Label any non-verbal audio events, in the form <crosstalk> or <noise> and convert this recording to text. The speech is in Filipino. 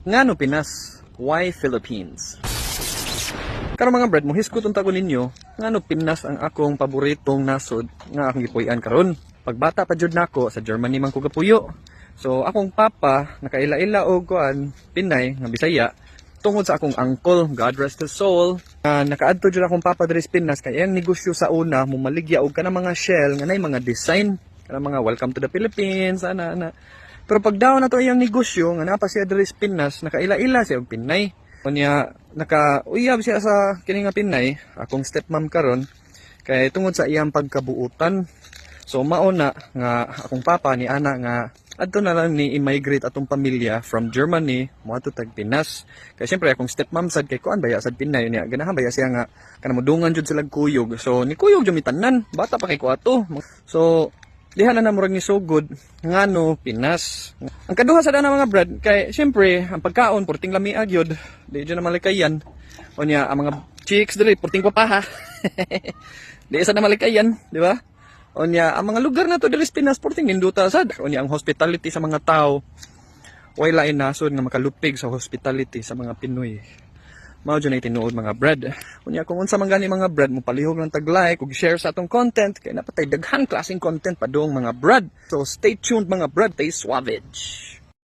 Ngano Pinas? Why Philippines? Karon mga brad, muhiskot unta ko ninyo, ngano Pinas ang akong paboritong nasod nga akong gipuy-an karon. Pagbata pa jud nako sa Germany man ko gapuyo. So akong papa nakaila-ila og kuan Pinay nga Bisaya tungod sa akong uncle, God rest his soul. Uh, nakaadto jud akong papa diri Pinas kay ang negosyo sa una mumaligya og kanang mga shell nga nay mga design kanang mga welcome to the Philippines ana ana. Pero pag daw na to iyang negosyo nga napa siya diri Pinas nakaila-ila siya og Pinay. Kunya naka-uyab siya sa kini nga Pinay, akong stepmom karon kay tungod sa iyang pagkabuutan. So mauna nga akong papa ni ana nga adto na lang ni immigrate atong pamilya from Germany mo ato tag Pinas. Kay syempre akong stepmom sad kay kuan baya sad Pinay niya. Ganahan baya siya nga kana modungan jud sila og kuyog. So ni kuyog jud mitanan, bata pa kay ko ato. So diha na namurag ni so good ngano Pinas. Ang kaduha sa dana mga brad kay syempre ang pagkaon purting lami agyod, di na malikayan. O niya ang mga chicks diri purting papaha. <laughs> di isa na malikayan, di ba? O niya ang mga lugar na to diri Pinas purting ninduta sad. O niya ang hospitality sa mga tao. Way lain nasod nga makalupig sa hospitality sa mga Pinoy. Mao dyan ay tinuod mga brad. Kunya kung unsa man gani mga brad mo palihog lang tag like ug share sa atong content kay napatay daghan klaseng content pa doong mga brad. So stay tuned mga brad tay Swavage.